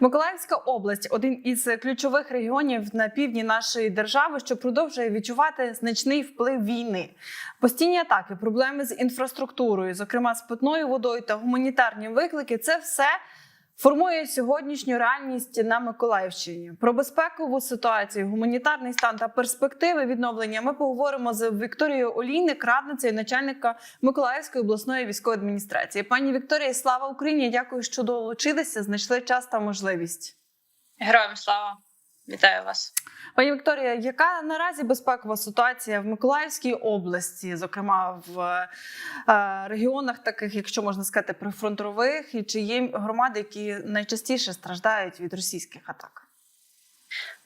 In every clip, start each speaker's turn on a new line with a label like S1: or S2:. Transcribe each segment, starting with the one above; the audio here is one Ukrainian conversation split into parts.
S1: Миколаївська область один із ключових регіонів на півдні нашої держави, що продовжує відчувати значний вплив війни. Постійні атаки, проблеми з інфраструктурою, зокрема з питною водою та гуманітарні виклики це все. Формує сьогоднішню реальність на Миколаївщині про безпекову ситуацію, гуманітарний стан та перспективи відновлення. Ми поговоримо з Вікторією Олійник, радницею начальника Миколаївської обласної військової адміністрації. Пані Вікторія, слава Україні! Дякую, що долучилися. Знайшли час та можливість.
S2: Героям слава! Вітаю вас.
S1: Пані Вікторія, яка наразі безпекова ситуація в Миколаївській області, зокрема в е, регіонах, таких, якщо можна сказати, прифронтових, і чи є громади, які найчастіше страждають від російських атак?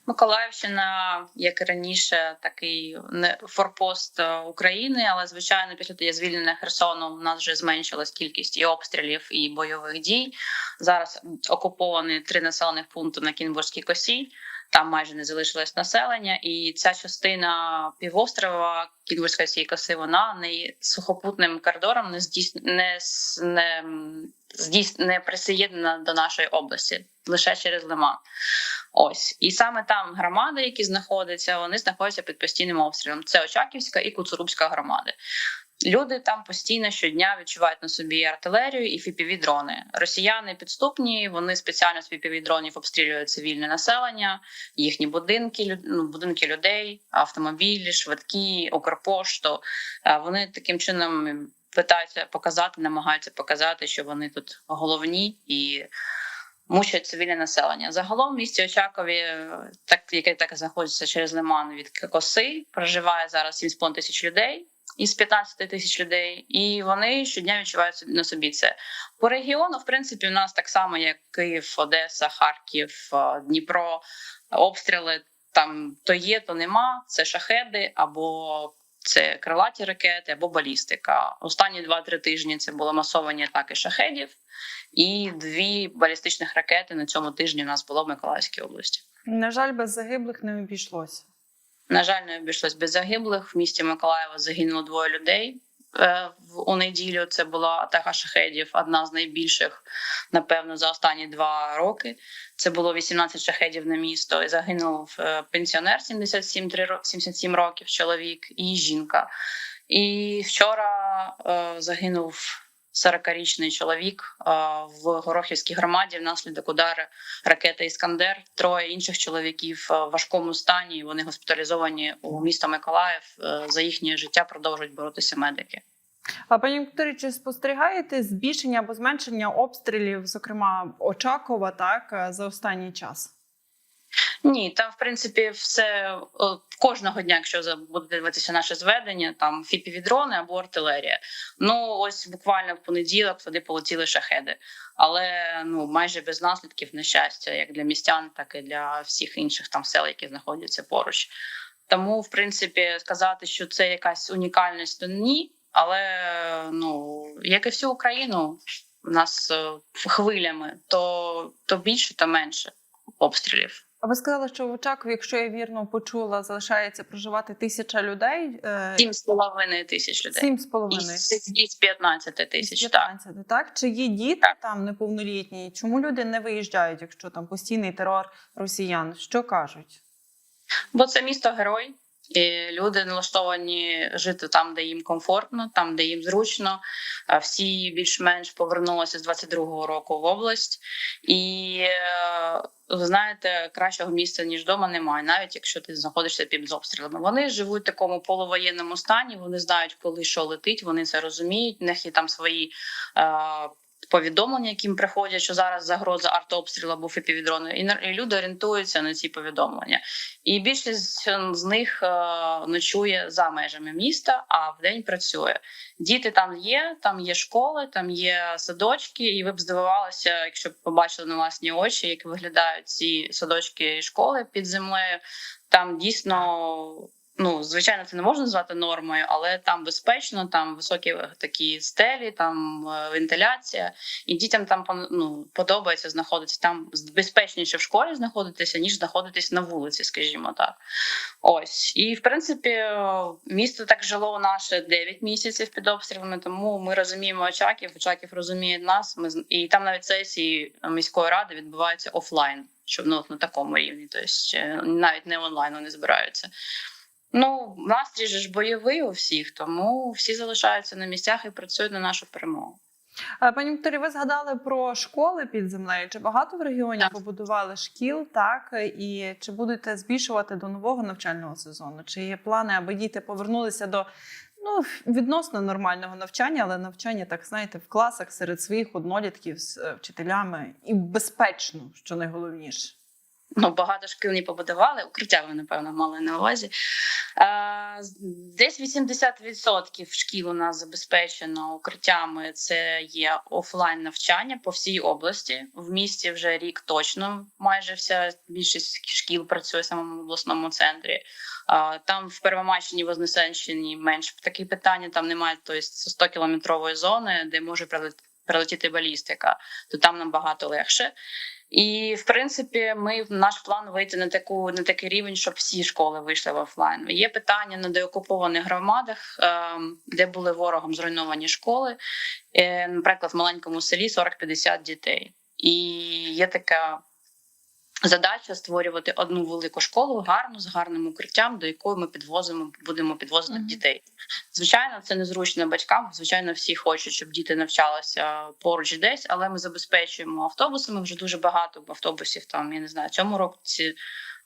S2: Миколаївщина, як і раніше, такий не форпост е, України, але звичайно, після того, як звільнення Херсону, у нас вже зменшилась кількість і обстрілів, і бойових дій. Зараз окуповані три населених пункти на Кінбурзькій косі. Там майже не залишилось населення, і ця частина півострова Кінбурзької коси вона не сухопутним коридором не здійс... не, не, здійс... не присоєднана до нашої області лише через Лиман. Ось і саме там громади, які знаходяться, вони знаходяться під постійним обстрілом. Це Очаківська і Куцурубська громади. Люди там постійно щодня відчувають на собі артилерію і fpv дрони. Росіяни підступні. Вони спеціально з fpv дронів обстрілюють цивільне населення, їхні будинки, ну, будинки людей, автомобілі, швидкі, Укрпошту. Е, Вони таким чином питаються показати, намагаються показати, що вони тут головні і мучать цивільне населення. Загалом в місті Очакові, е, так яке так знаходиться через лиман від коси, проживає зараз 7,5 тисяч людей. Із 15 тисяч людей, і вони щодня відчувають на собі це по регіону. В принципі, у нас так само, як Київ, Одеса, Харків, е, Дніпро, обстріли там то є, то нема. Це шахеди або це крилаті ракети, або балістика. Останні 2-3 тижні це були масовані атаки шахедів, і дві балістичних ракети на цьому тижні у нас було в Миколаївській області.
S1: На жаль, без загиблих не обійшлося.
S2: На жаль, не обійшлось без загиблих. В місті Миколаєва загинуло двоє людей. Е, У неділю це була атака шахедів, одна з найбільших, напевно, за останні два роки. Це було 18 шахедів на місто. І загинув е, пенсіонер 77, три 77 років, чоловік і жінка. І вчора е, загинув 40-річний чоловік в Горохівській громаді внаслідок удару ракети Іскандер. Троє інших чоловіків в важкому стані. Вони госпіталізовані у місто Миколаїв. Е, За їхнє життя продовжують боротися медики.
S1: А пані Вікторія, чи спостерігаєте збільшення або зменшення обстрілів, зокрема Очакова, так е, за останній час?
S2: Ні, там в принципі все кожного дня, якщо буде дивитися наше зведення, там фіпівідрони або артилерія. Ну ось буквально в понеділок туди полетіли шахеди, але ну майже без наслідків на щастя, як для містян, так і для всіх інших там сел, які знаходяться поруч. Тому, в принципі, сказати, що це якась унікальність, то ні. Але ну як і всю Україну, у нас е, хвилями, то, то більше, то менше обстрілів.
S1: А ви сказали, що в Очакові, якщо я вірно почула, залишається проживати тисяча людей. е,
S2: Сім з половиною тисяч людей.
S1: Сім з половиною.
S2: Із, п'ятнадцяти 15
S1: Із
S2: тисяч. Так.
S1: 15, так? Чи є діти
S2: Так.
S1: там неповнолітні? Чому люди не виїжджають, якщо там постійний терор росіян? Що кажуть?
S2: Бо це місто герой. І люди налаштовані жити там, де їм комфортно, там, де їм зручно. Всі більш-менш повернулися з 22-го року в область, і е, ви знаєте, кращого місця ніж вдома немає, навіть якщо ти знаходишся під обстрілами. Вони живуть в такому полувоєнному стані. Вони знають, коли що летить. Вони це розуміють. У них є там свої. Е, Повідомлення, яким приходять, що зараз загроза артобстрілу або фіпівідрони, і люди орієнтуються на ці повідомлення. І більшість з них е, ночує за межами міста, а вдень працює. Діти там є, там є школи, там є садочки, і ви б здивувалися, якщо б побачили на власні очі, як виглядають ці садочки і школи під землею. Там дійсно Ну, звичайно, це не можна назвати нормою, але там безпечно, там високі такі стелі, там е, вентиляція, і дітям там ну, подобається знаходитися там безпечніше в школі знаходитися, ніж знаходитись на вулиці, скажімо так. Ось і в принципі е, місто так жило наше 9 місяців під обстрілами. Тому ми розуміємо Очаків, Очаків розуміє нас. Ми і там навіть сесії міської ради відбуваються офлайн, що ну, на такому рівні, тобто навіть не онлайн вони збираються. Ну, настрій же ж бойовий у всіх, тому всі залишаються на місцях і працюють на нашу перемогу.
S1: Пані Вікторі, ви згадали про школи під землею. Чи багато в регіоні
S2: Так.
S1: побудували шкіл? Так і чи будете збільшувати до нового навчального сезону? Чи є плани, аби діти повернулися до ну відносно нормального навчання, але навчання, так знаєте, в класах серед своїх однолітків з е, вчителями і безпечно, що найголовніше.
S2: Ну, багато не побудували, укриття ви, напевно, мали на увазі. Е, десь 80% шкіл у нас забезпечено укриттями. Це є офлайн навчання по всій області. В місті вже рік точно майже вся більшість шкіл працює в самому обласному центрі. Там в Первомайщині, Вознесенщині менш такі питання. Там немає тобто, 100 кілометрової зони, де може прилет- прилетіти балістика, то там нам багато легше. І в принципі, ми наш план вийти на таку на такий рівень, щоб всі школи вийшли в офлайн. Є питання на деокупованих громадах, ем, де були ворогом зруйновані школи. Е, Наприклад, в маленькому селі 40-50 дітей. І є така задача створювати одну велику школу, гарну з гарним укриттям, до якої ми підвозимо, будемо підвозити
S1: Мгм.
S2: дітей. Звичайно, це незручно батькам. Звичайно, всі хочуть, щоб діти навчалися поруч десь, але ми забезпечуємо автобусами. Вже дуже багато автобусів. Там я не знаю, цьому році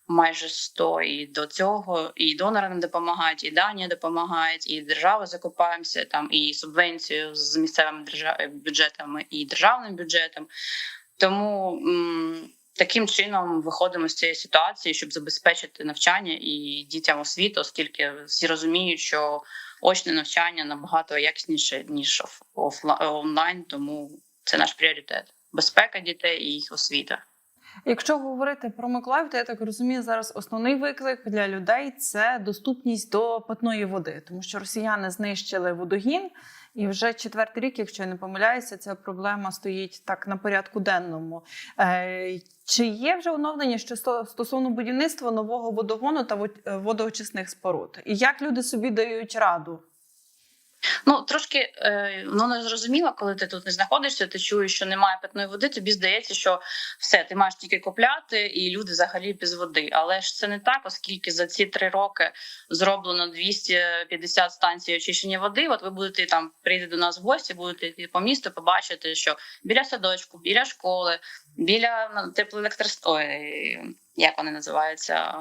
S2: майже 100. І до цього і донори нам допомагають, і Данія допомагають, і держава закупаємося там, і субвенцію з місцевими бюджетами і державним бюджетом. Тому таким чином виходимо з цієї ситуації, щоб забезпечити навчання і дітям освіту, оскільки всі розуміють, що очне навчання набагато якісніше ніж онлайн, тому це наш пріоритет. Безпека дітей і їх освіта.
S1: Якщо говорити про Миколаїв, то я так розумію, зараз основний виклик для людей це доступність до питної води, тому що росіяни знищили водогін, і вже четвертий рік, якщо я не помиляюся, ця проблема стоїть так на порядку денному. Е, чи є вже оновлення що сто- стосовно будівництва нового водогону та вод- водоочисних споруд? І як люди собі дають раду?
S2: Ну трошки е, ну не зрозуміло, коли ти тут не знаходишся, ти чуєш, що немає питної води. Тобі здається, що все, ти маєш тільки купляти, і люди взагалі без води. Але ж це не так, оскільки за ці три роки зроблено 250 станцій очищення води. От ви будете там прийти до нас в гості, будете йти по місту, побачити, що біля садочку, біля школи, біля ну, теплоелектростанції, як вони називаються.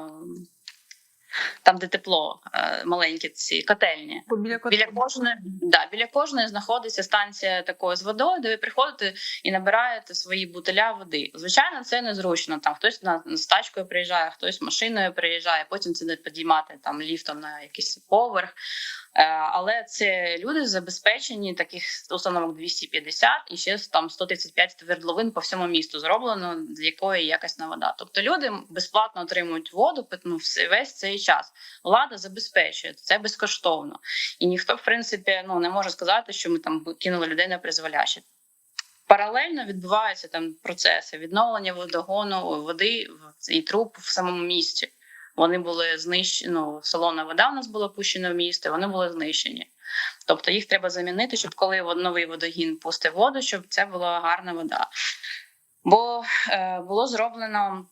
S2: Там, де тепло, е, маленькі ці котельні.
S1: Біля
S2: Біля кожної да, біля кожної знаходиться станція такої з водою, де ви приходите і набираєте свої бутиля води. Звичайно, це незручно. Там хтось на з тачкою приїжджає, хтось машиною приїжджає. Потім це не підіймати там ліфтом на якийсь поверх. Е, але це люди забезпечені таких установок 250 і ще там 135 твердловин по всьому місту зроблено, з якої якісна вода. Тобто люди безплатно отримують воду все- весь цей час. Влада забезпечує це безкоштовно. І ніхто, в принципі, ну не може сказати, що ми там кинули людей на призволяще. Паралельно відбуваються там процеси відновлення водогону, води і труб в самому місті. Вони були знищені. Ну, солона вода у нас була пущена в місто, вони були знищені. Тобто їх треба замінити, щоб коли новий водогін пустив воду, щоб це була гарна вода. Бо е, було зроблено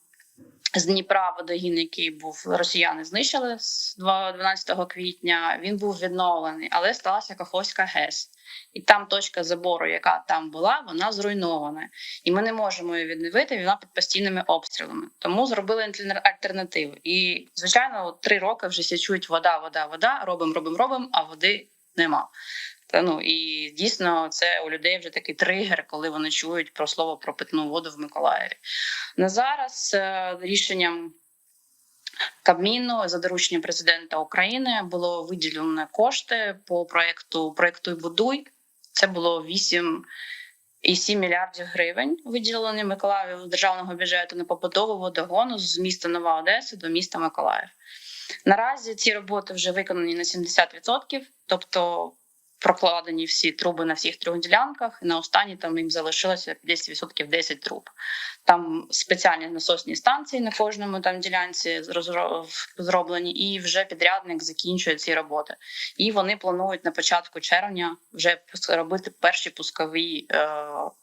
S2: з Дніпра водогін, який був росіяни знищили з 12 квітня. Він був відновлений, але сталася Каховська ГЕС, і там точка забору, яка там була, вона зруйнована, і ми не можемо її відновити. Вона під постійними обстрілами. Тому зробили альтернативу. І звичайно, три роки вже всі чують вода, вода, вода. Робимо, робимо, робимо, а води нема. Ну і дійсно це у людей вже такий тригер, коли вони чують про слово про питну воду в Миколаєві. На зараз е, рішенням Кабміну за дорученням президента України було виділено кошти по проекту Проектуй будуй. Це було 8,7 мільярдів гривень виділені Миколаєву з державного бюджету на побудову водогону з міста Нова Одеса до міста Миколаїв. Наразі ці роботи вже виконані на 70%, тобто прокладені всі труби на всіх трьох ділянках. І на останній там їм залишилося десь відсотків 10 труб. Там спеціальні насосні станції на кожному там ділянці зроблені, і вже підрядник закінчує ці роботи. І вони планують на початку червня вже робити перші пускові. Е-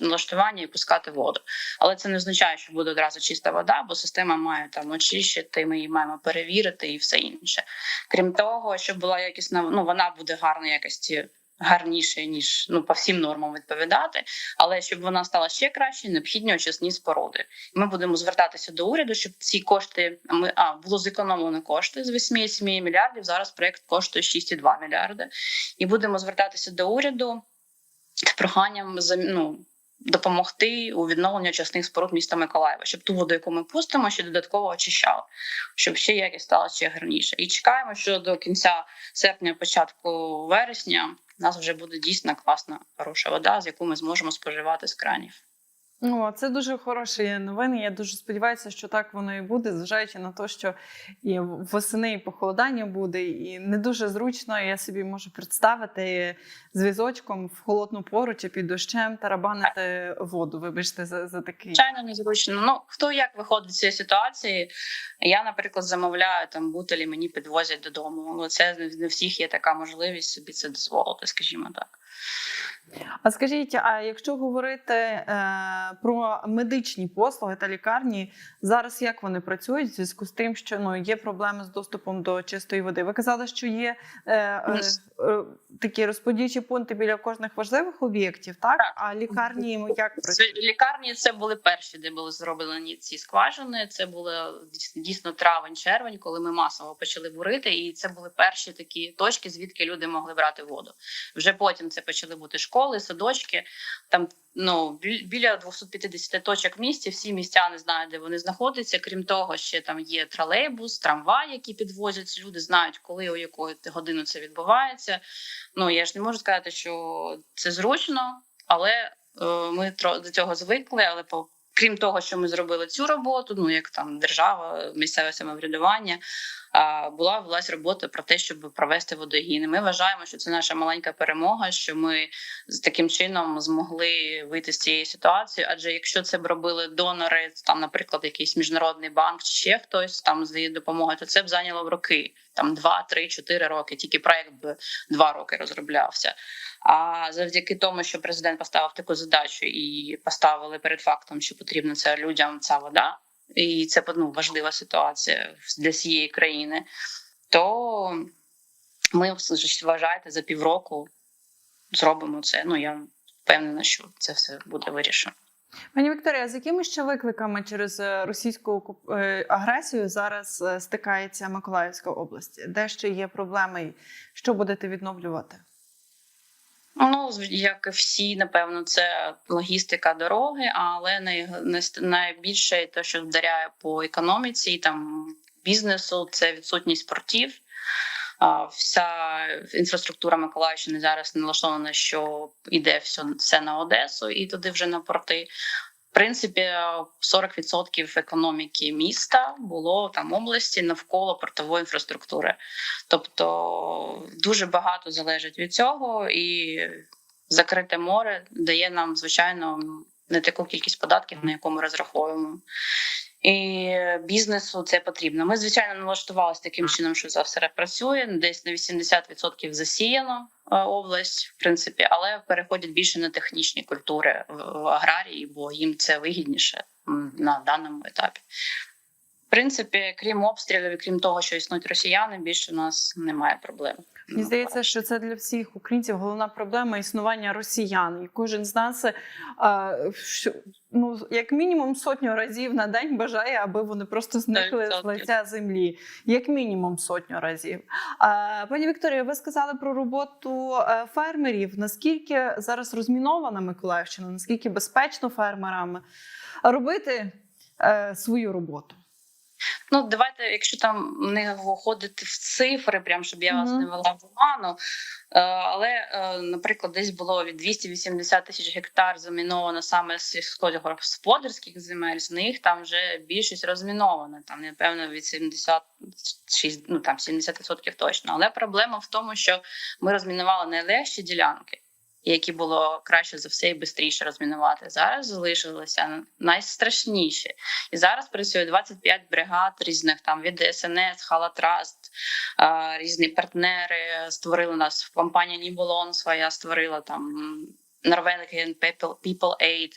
S2: налаштування і пускати воду. Але це не означає, що буде одразу чиста вода, бо система має там очищити, ми її маємо перевірити і все інше. Крім того, щоб була якісна, ну вона буде гарної якості. Гарніше ніж ну по всім нормам відповідати, але щоб вона стала ще краще, необхідні очисні споруди. Ми будемо звертатися до уряду, щоб ці кошти ми а було зекономлено кошти з 8,7 мільярдів. Зараз проект коштує 6,2 мільярди, і будемо звертатися до уряду з проханням ну, допомогти у відновленні очисних споруд міста Миколаєва, щоб ту воду, яку ми пустимо, ще додатково очищали, щоб ще якість стала ще гарніше. І чекаємо, що до кінця серпня, початку вересня, у нас вже буде дійсно класна, хороша вода, з яку ми зможемо споживати з кранів.
S1: Ну, це дуже хороші новини. Я дуже сподіваюся, що так воно і буде, зважаючи на те, що і восени і похолодання буде, і не дуже зручно. Я собі можу представити з візочком в холодну пору чи під дощем тарабанити воду. Вибачте за, за такий.
S2: Звичайно, незручно. Ну хто як виходить з цієї ситуації? Я, наприклад, замовляю там бутелі, мені підвозять додому. Ну це не всіх є така можливість собі це дозволити, скажімо так.
S1: А скажіть, а якщо говорити е, про медичні послуги та лікарні, зараз як вони працюють в зв'язку з тим, що ну є проблеми з доступом до чистої води? Ви казали, що є е, е, е, такі розподільчі пункти біля кожних важливих об'єктів, так?
S2: Так.
S1: А лікарні як
S2: Це
S1: працюють?
S2: лікарні це були перші, де були зроблені ці скважини. Це було дійс- дійсно травень-червень, коли ми масово почали бурити, і це були перші такі точки, звідки люди могли брати воду. Вже потім це почали бути школи, садочки. Там ну бі- біля 250 точок в місті. Всі містяни знають, де вони знаходяться. Крім того, ще там є тролейбус, трамвай, які підвозять. Люди знають, коли у якої годину це відбувається. Ну я ж не можу сказати, що це зручно, але е, ми до цього звикли. Але по крім того, що ми зробили цю роботу, ну як там держава, місцеве самоврядування. Була велась робота про те, щоб провести водогін. Ми вважаємо, що це наша маленька перемога, що ми з таким чином змогли вийти з цієї ситуації. Адже якщо це б робили донори, там, наприклад, якийсь міжнародний банк чи ще хтось там з допомогою, то це б зайняло б роки, там 2, 3, 4 роки. Тільки проект б 2 роки розроблявся. А завдяки тому, що президент поставив таку задачу і поставили перед фактом, що потрібна це людям ця вода, і це ну, важлива ситуація для всієї країни, то ми вважаєте за півроку зробимо це. Ну я впевнена, що це все буде вирішено.
S1: Пані Вікторія, з якими ще викликами через е, російську е, агресію зараз е, стикається Миколаївська область? Де ще є проблеми? Що будете відновлювати?
S2: Ну, як і всі, напевно, це логістика дороги, але най- найбільше те, що вдаряє по економіці, і там бізнесу, це відсутність портів. Вся інфраструктура Миколаївщини зараз налаштована, що йде все, все на Одесу і туди вже на порти. Принципі, 40% економіки міста було там області навколо портової інфраструктури. Тобто дуже багато залежить від цього, і закрите море дає нам, звичайно, не таку кількість податків, на яку ми розраховуємо. І бізнесу це потрібно. Ми, звичайно, налаштувалися таким чином, що це все працює. Десь на 80% засіяно е, область, в принципі, але переходять більше на технічні культури в аграрії, бо їм це вигідніше на даному етапі. В принципі, крім обстрілів, крім того, що існують росіяни, більше у нас немає проблем.
S1: Мені здається, що це для всіх українців головна проблема існування росіян. І кожен з нас ну, як мінімум сотню разів на день бажає, аби вони просто зникли з лиця землі. Як мінімум сотню разів. Пані Вікторія, ви сказали про роботу е, фермерів. Наскільки зараз розмінована Миколаївщина? Наскільки безпечно фермерам робити е, свою роботу?
S2: Ну, давайте, якщо там не виходити в цифри, прям щоб я вас
S1: Мгм.
S2: не вела в оману. Е, але, е, наприклад, десь було від 280 тисяч гектар заміновано саме з сільськогосподарських земель. З них там вже більшість розмінована. Там, напевно, від 76, ну там 70% точно. Але проблема в тому, що ми розмінували найлегші ділянки. Які було краще за все і швидше розмінувати. Зараз залишилися найстрашніше. І зараз працює 25 бригад різних там від ДСНС, Халатраст, різні партнери створили нас компанія Ніболон своя створила там. Norwegian People, Aid,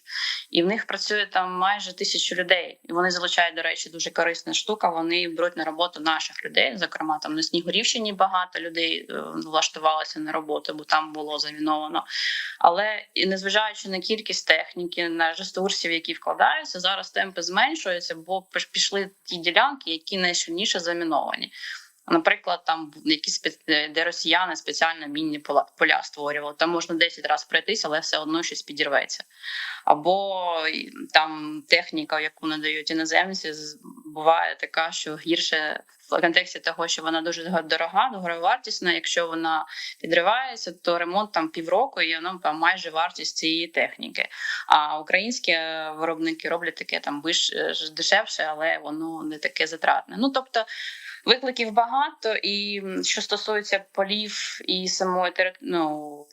S2: і в них працює там майже тисячу людей. І вони залучають, до речі, дуже корисна штука. Вони беруть на роботу наших людей. Зокрема, там на Снігурівщині багато людей е, влаштувалося на роботу, бо там було заміновано. Але і незважаючи на кількість техніки, на ресурсів, які вкладаються, зараз темпи зменшуються, бо піш- пішли ті ділянки, які найсильніше заміновані. Наприклад, там якісь спе- де росіяни спеціально мінні поля, створювали. Там можна 10 разів пройтись, але все одно щось підірветься. Або там техніка, яку надають іноземці, буває така, що гірше в контексті того, що вона дуже дорога, дороговартісна. Якщо вона підривається, то ремонт там півроку, і воно там майже вартість цієї техніки. А українські е, виробники роблять таке там виш е, дешевше, але воно не таке затратне. Ну тобто. Викликів багато, і що стосується полів і самої ну,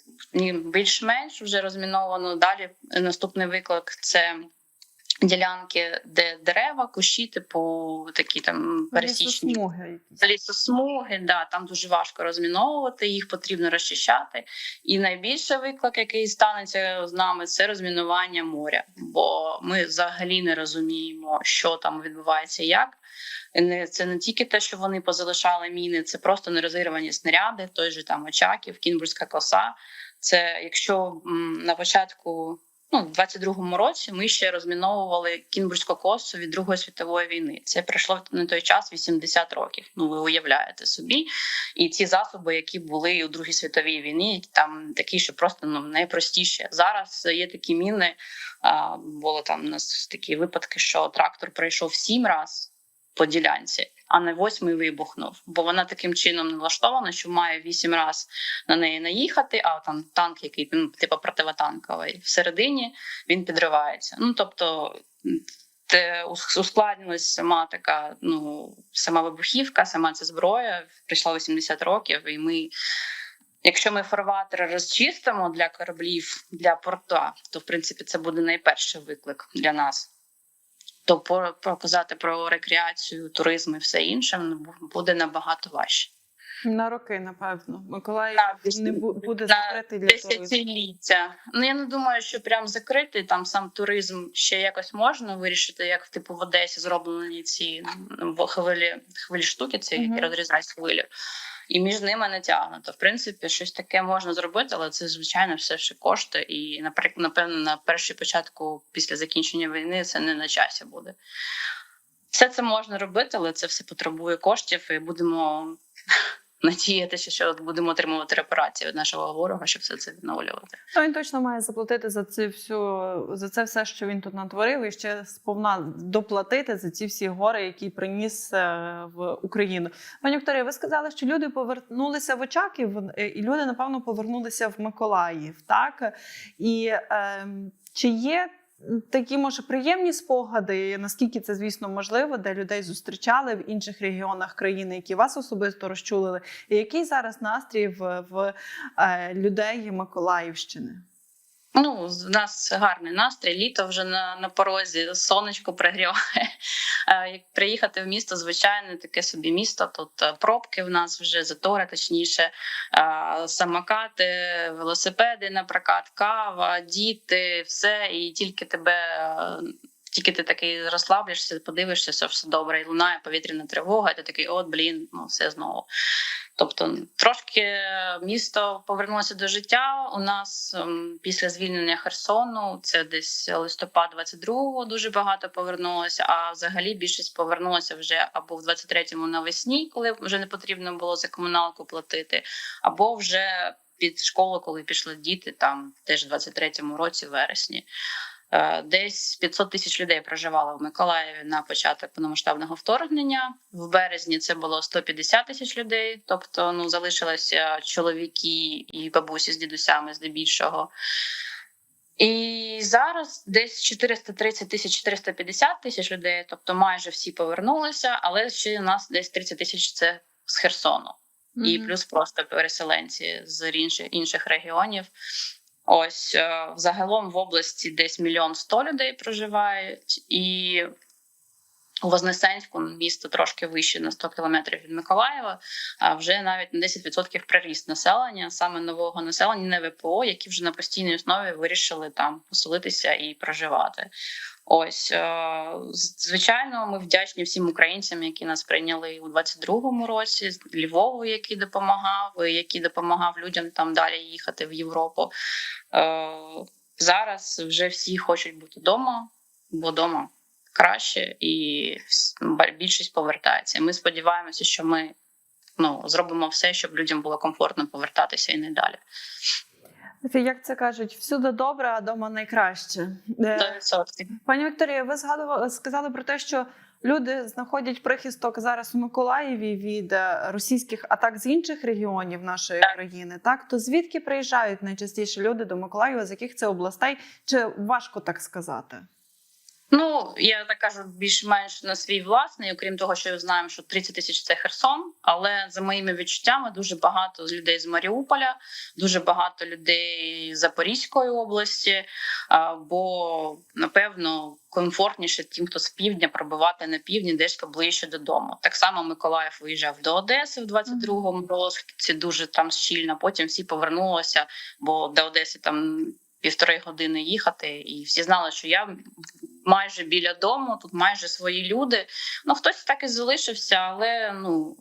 S2: більш-менш вже розміновано. Далі наступний виклик це ділянки, де дерева, кущі, типу такі там пересічні
S1: Лісосмуги
S2: лісосмуги, да, там дуже важко розміновувати, їх потрібно розчищати. І найбільший виклик, який станеться з нами, це розмінування моря. Бо ми взагалі не розуміємо, що там відбувається, як. Не це не тільки те, що вони позалишали міни, це просто нерозірвані снаряди, той же там Очаків, Кінбурзька коса. Це якщо м, на початку. Ну, в 22-му році ми ще розміновували Кінбурзьку косу від Другої світової війни. Це пройшло на той час 80 років. Ну ви уявляєте собі. І ці засоби, які були у Другій світовій війні, там такі, що просто ну найпростіші. Зараз є такі міни. А, було там у нас такі випадки, що трактор пройшов сім разів по ділянці, а на восьмий вибухнув. Бо вона таким чином налаштована, що має вісім разів на неї наїхати, а там танк, який ну, типу противотанковий, всередині він підривається. Ну тобто. Те ускладнилась сама така, ну сама вибухівка, сама ця зброя прийшла 80 років, і ми, якщо ми фарватер розчистимо для кораблів для порта, то в принципі це буде найперший виклик для нас. То по- показати про рекреацію, туризм і все інше ну, буде набагато важче.
S1: На роки, напевно. Миколаїв
S2: Так,
S1: не бу- буде
S2: на
S1: закритий для туризму.
S2: Десятиліття. Ну я не думаю, що прям закритий там сам туризм ще якось можна вирішити, як типу в Одесі зроблені ці хвилі, хвилі штуки, ці
S1: Мгм.
S2: які розрізають хвилю. І між ними натягнуто. В принципі, щось таке можна зробити, але це звичайно все ще коштує. І наприклад, напевно, на першій початку після закінчення війни це не на часі буде. Все це можна робити, але це все потребує коштів, і будемо надіятися, що будемо отримувати репарації від нашого ворога, щоб все це відновлювати.
S1: Ну, він точно має заплатити за це всю за це все, що він тут натворив, і ще сповна доплатити за ці всі гори, які приніс е, в Україну. Пані Вікторія, ви сказали, що люди повернулися в Очаків, е, і люди, напевно, повернулися в Миколаїв. Так і е, чи є такі може приємні спогади, наскільки це звісно можливо, де людей зустрічали в інших регіонах країни, які вас особисто розчулили, який зараз настрій в, в е, людей Миколаївщини?
S2: Ну, в нас гарний настрій, літо вже на, на порозі, сонечко пригріває. Е, Як приїхати в місто, звичайне таке собі місто. Тут е, пробки в нас вже затори, точніше, е, самокати, велосипеди на прокат, кава, діти, все, і тільки тебе. Тільки ти такий розслаблюєшся, подивишся, що все добре, і лунає повітряна тривога, і ти такий, от блін, ну все знову. Тобто трошки місто повернулося до життя. У нас ем, після звільнення Херсону, це десь листопад 22-го дуже багато повернулося. А взагалі більшість повернулося вже або в 23-му навесні, коли вже не потрібно було за комуналку платити, або вже під школу, коли пішли діти, там теж в 23-му році, вересні. Е, Десь 500 тисяч людей проживало в Миколаєві на початок повномасштабного вторгнення. В березні це було 150 тисяч людей. Тобто, ну залишилися чоловіки і бабусі з дідусями здебільшого. І зараз десь 430 тисяч 450 тисяч людей, тобто майже всі повернулися, але ще у нас десь 30 тисяч це з Херсону і плюс просто переселенці з інших, інших регіонів. Ось е, загалом в області десь мільйон сто людей проживають, і у Вознесенську місто трошки вище на 100 кілометрів від Миколаєва. А вже навіть на 10% приріст населення, саме нового населення, не ВПО, які вже на постійній основі вирішили там поселитися і проживати. Ось е, звичайно, ми вдячні всім українцям, які нас прийняли у 22-му році, Львову, який допомагав, який допомагав людям там далі їхати в Європу. Е, Зараз вже всі хочуть бути вдома, бо вдома краще, і більшість повертається. Ми сподіваємося, що ми ну зробимо все, щоб людям було комфортно повертатися і не далі.
S1: Як це кажуть, всюди добре, а дома найкраще. Е,
S2: 100%.
S1: Пані Вікторія, ви згадували сказали про те, що люди знаходять прихисток зараз у Миколаєві від е, російських атак з інших регіонів нашої країни. Так то звідки приїжджають найчастіше люди до Миколаєва, з яких це областей? Чи важко так сказати?
S2: Ну я так кажу більш-менш на свій власний, окрім того, що знаємо, що 30 тисяч це Херсон. Але за моїми відчуттями, дуже багато людей з Маріуполя, дуже багато людей з Запорізької області. Бо напевно комфортніше тим, хто з півдня пробивати на півдні, десь поближче додому. Так само Миколаїв виїжджав до Одеси в 22-му році. Дуже там щільно. Потім всі повернулися, бо до Одеси там. Півтори години їхати, і всі знали, що я майже біля дому, тут майже свої люди. Ну, хтось так і залишився, але ну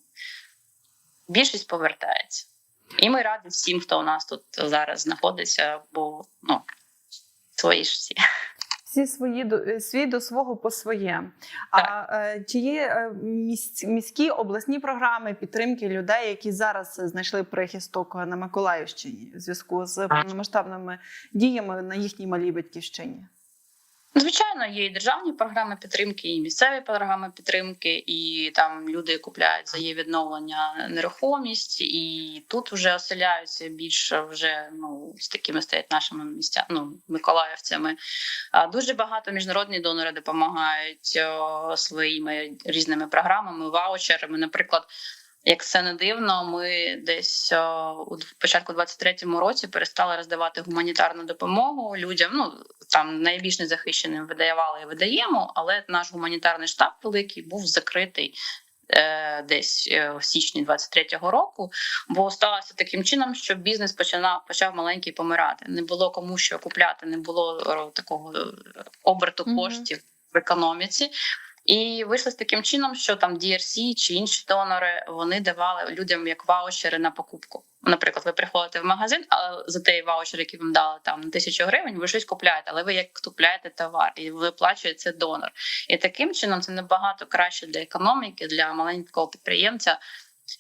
S2: більшість повертається. І ми раді всім, хто у нас тут зараз знаходиться, бо ну свої ж всі.
S1: Всі свої е, свій до свого по своє. А е, чи є е, місь- міські обласні програми підтримки людей, які зараз знайшли прихисток на Миколаївщині в зв'язку з повномасштабними діями на їхній малій батьківщині?
S2: Звичайно, є і державні програми підтримки, і місцеві програми підтримки, і там люди купляють за її відновлення нерухомість, і тут вже оселяються більше вже ну з такими стоять нашими місця, ну миколаївцями. А дуже багато міжнародні донори допомагають о, своїми різними програмами, ваучерами. Наприклад, як це не дивно, ми десь у початку 23-му році перестали роздавати гуманітарну допомогу людям. Ну там найбільш незахищеним видавали і видаємо, але наш гуманітарний штаб великий був закритий. е, Десь е, в січні 23-го року, бо сталося таким чином, що бізнес починав почав маленький помирати. Не було кому що купляти, не було е, такого е, оберту коштів в економіці. І вийшло з таким чином, що там DRC чи інші донори вони давали людям як ваучери на покупку. Наприклад, ви приходите в магазин, але за той ваучер, який вам дали там на тисячу гривень, ви щось купляєте, але ви як купляєте товар і виплачує це донор. І таким чином це набагато краще для економіки, для маленького підприємця.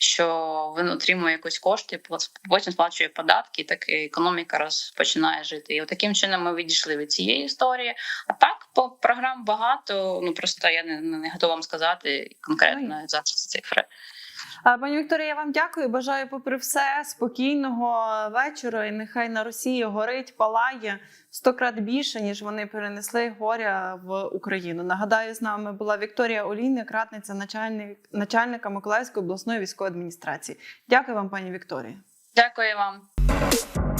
S2: Що він отримує якось кошти, потім сплачує податки, так і економіка розпочинає жити. І от таким чином ми відійшли від цієї історії. А так по програм багато. Ну просто я не, не готова вам сказати конкретно зараз цифри.
S1: Пані Вікторія, я вам дякую. Бажаю, попри все, спокійного вечора. І нехай на Росії горить, палає сто крат більше, ніж вони перенесли горя в Україну. Нагадаю, з нами була Вікторія Олійник, радниця начальник, начальника Миколаївської обласної військової адміністрації. Дякую вам, пані Вікторія.
S2: Дякую вам.